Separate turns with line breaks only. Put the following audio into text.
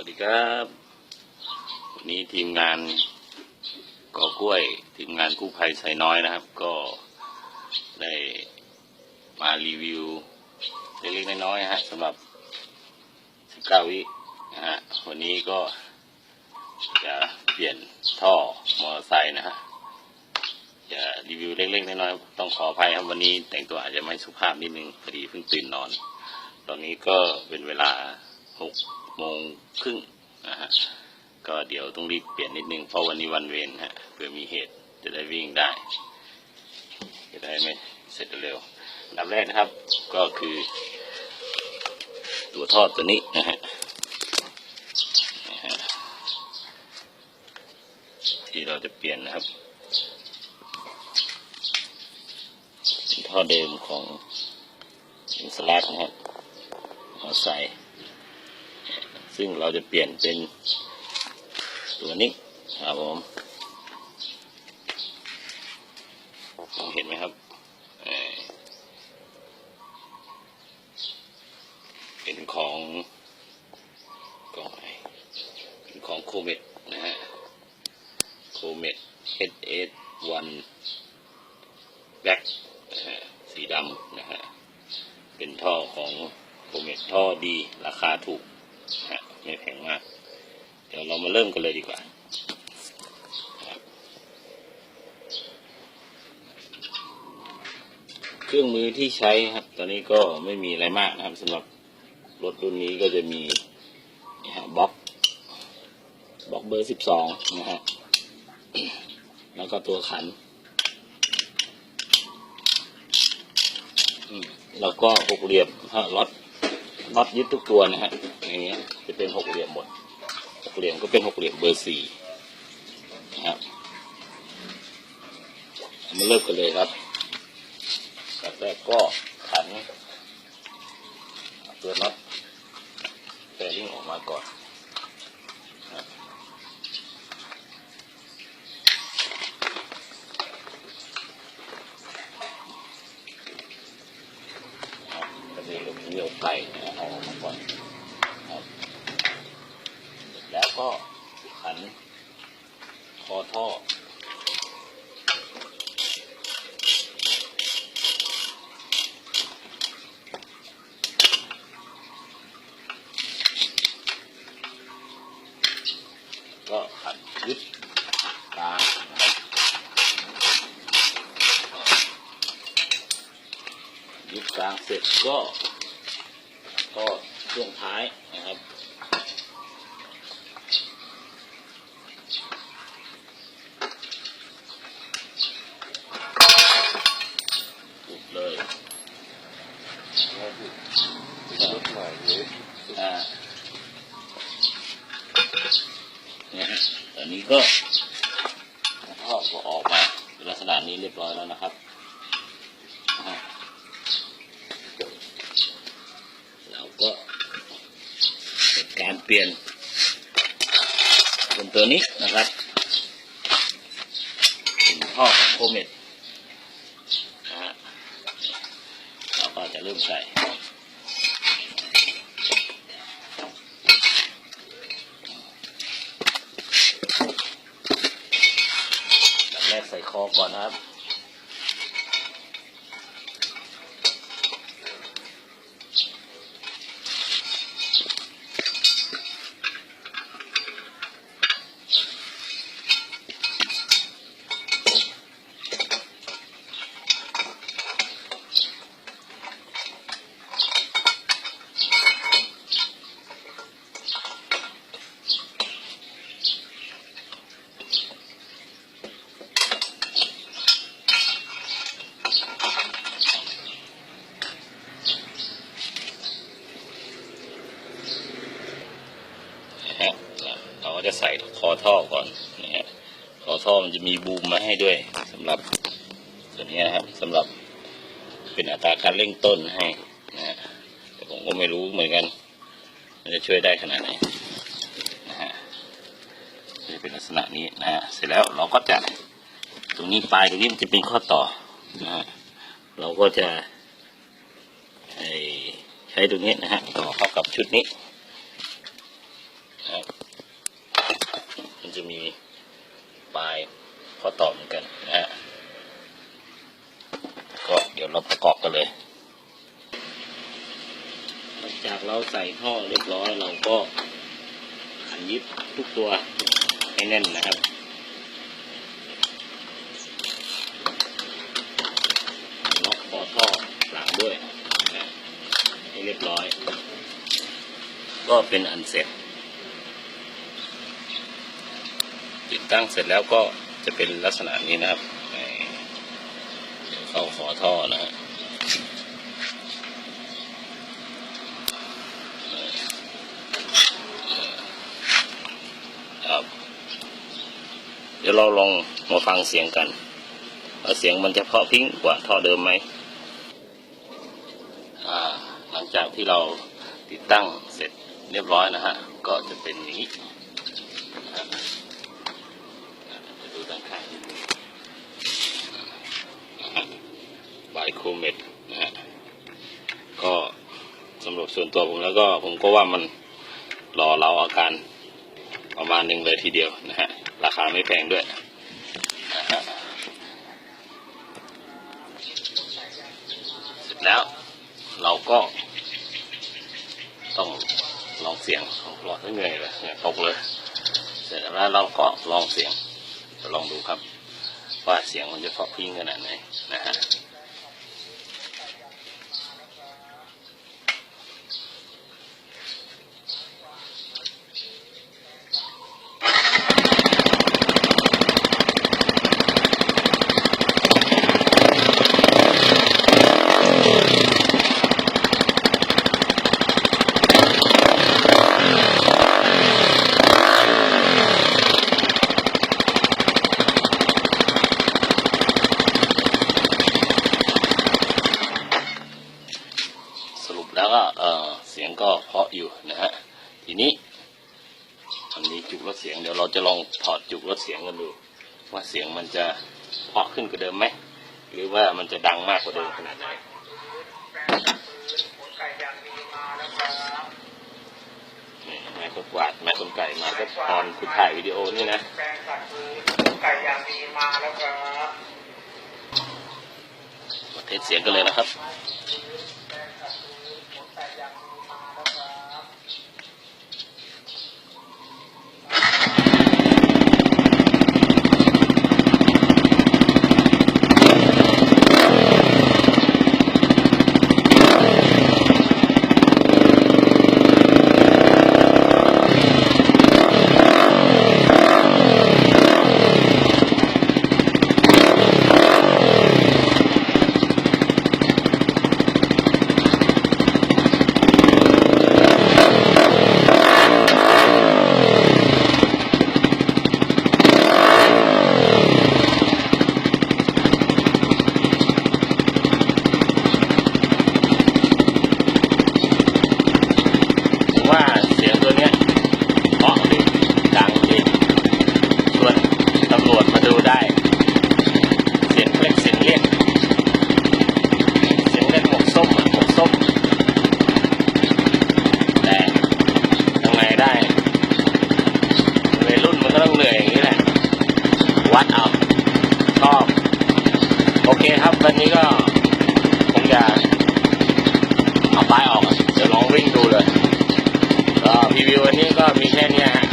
วัสดีครับ วันนี้ทีมงานกอกล้วย ทีมงานกู้ภัยไซน้อยนะครับ ก็ได้มารีวิวเล็กๆน้อยๆฮะสำหรับ 19 วินะฮะวันนี้ก็จะเปลี่ยนท่อมอเตอร์ไซค์นะฮะจะรีวิวเล็กๆน้อยๆต้องขออภัยครับวันนี้แต่งตัวอาจจะไม่สุภาพนิดนึงพอดีเพิ่งตื่นนอน ตอนนี้ก็เป็นเวลาหก โมงครึ่งนะฮะก็เดี๋ยวต้องรีบเปลี่ยนนิดนึงเพราะวันนี้วันเวรฮะเผื่อมีเหตุจะได้วิ่งได้ จะได้ไม่เสร็จเร็วอันดับแรกนะครับก็คือ ตัวทอดตัวนี้นะฮะที่เราจะเปลี่ยนนะครับท่อเดิมของอินสลัดนะครับเอาใส่ ซึ่งเราจะเปลี่ยนเป็นตัวนี้ครับผมมองเห็นไหมครับเป็นของกล่องไหนเป็นของโคเมดนะฮะโคเมด HS1 Black นะฮะสีดำนะฮะเป็นท่อของโคเมดท่อดี ราคาถูก ไม่แพงมาก เดี๋ยวเรามาเริ่มกันเลยดีกว่าเครื่องมือที่ใช้ครับ ตอนนี้ก็ไม่มีอะไรมากนะครับสำหรับรถรุ่นนี้ก็จะมีบล็อกบล็อกเบอร์สิบสองนะฮะแล้วก็ตัวขัน แล้วก็หกเหลี่ยมฮะล็อต น็อตยึดทุกตัวนะฮะอย่างเงี้ยจะเป็นหกเหลี่ยมหมดหกเหลี่ยมก็เป็นหกเหลี่ยมเบอร์สี่นะครับมาเริ่มกันเลยครับแบบแรกก็ขันตัวน็อตแฟริ่งออกมาก่อนนะครับก็จะลงเลี้ยวไก่นะเอาออกมาก่อนครับเสร็จแล้วก็ขันคอท่อ ก็ขันยึดกลางนะครับ ยึดกลางเสร็จก็ก็ช่วงท้ายนะครับ ปุบเลย
รถใหม่เลย
อ่าเนี่ยฮะตอนนี้ก็ท่อก็ออกมาเป็นลักษณะนี้เรียบร้อยแล้วนะครับอ่าเราก็ เปลี่ยนเป็นตัวนี้นะครับเป็นท่อของโคเมดนะฮะเราก็จะเริ่มใส่แบบแรกใส่คอก่อนนะครับ ใส่คอท่อก่อนนะฮะคอท่อมันจะมีบูมมาให้ด้วยสำหรับตัวนี้นะครับสำหรับเป็นอัตราการเร่งต้นให้นะฮะแต่ผมก็ไม่รู้เหมือนกัน มันจะช่วยได้ขนาดไหนนะฮะจะเป็นลักษณะนี้นะฮะเสร็จแล้วเราก็จะตรงนี้ปลายตรงนี้มันจะเป็นข้อต่อนะฮะเราก็จะใช้ตรงนี้นะฮะต่อเข้ากับชุดนี้นะครับ จะมีปลายข้อต่อเหมือนกันนะฮะก็เดี๋ยวเราประกอบกันเลยหลังจากเราใส่ท่อเรียบร้อยเราก็ขันยิบทุกตัวให้แน่นนะครับล็อกคอท่อหลังด้วยนะให้เรียบร้อย ก็เป็นอันเสร็จ ติดตั้งเสร็จแล้วก็จะเป็นลักษณะนี้นะครับเข้าขอท่อนะฮะครับ เดี๋ยวเราลองมาฟังเสียงกันว่าเสียงมันจะเพาะพิ้งกว่าท่อเดิมไหมอ่าหลังจากที่เราติดตั้งเสร็จเรียบร้อยนะฮะ ก็จะเป็นอย่างนี้ นะฮะจะดูด้างนิดนึงนะฮะบายโคเมดนะฮะก็สำหรับส่วนตัวผมแล้วก็ผมก็ว่ามันรอเราอาการประมาณหนึ่งเลยทีเดียวนะฮะ ราคาไม่แพงด้วยนะฮะเสร็จแล้วเราก็ต้องลองเสียงของหลอดให้เหนื่อยเลยตกเลย เสร็จแล้วเราก็ลองเสียง ลองดูครับ ว่าเสียงมันจะเพาะพิ้งขนาดไหนนะฮะ สรุปแล้วก็เออเสียงก็เพราะอยู่นะฮะ ทีนี้มันมีจุกลดเสียงเดี๋ยวเราจะลองถอดจุกล ดเสียงกันดู ว่าเสียงมันจะเพราะขึ้นกว่าเดิมไหม หรือว่ามันจะดังมากกว่าเดิมขนาดไหนนี่แม่คนกวาดแม่คนไก่มาก็ตอนคุณถ่ายวิดีโอนี่นะ
แปลงสัตว์คือไก่อย่างดีมาแล้วครับ
มาเทสเสียงกันเลยนะครับ ผมว่าเสียงตัวเนี้ยเพราะดีดังดีชวนตำรวจมาดูได้ เสียงเล็กเสียงเรียกเสียงเรียกหมวกส้มอะหมวกส้ม แต่ทำไงได้วัยรุ่นมันก็ต้อง เหนื่อยอย่างนี้แหละ วัดเอาชอบโอเคครับ วันนี้ก็คงจะเอาป้ายออกอะเดี๋ยวลองวิ่งดูเลยก็รีวิววันนี้ก็มีแค่นี้ฮะ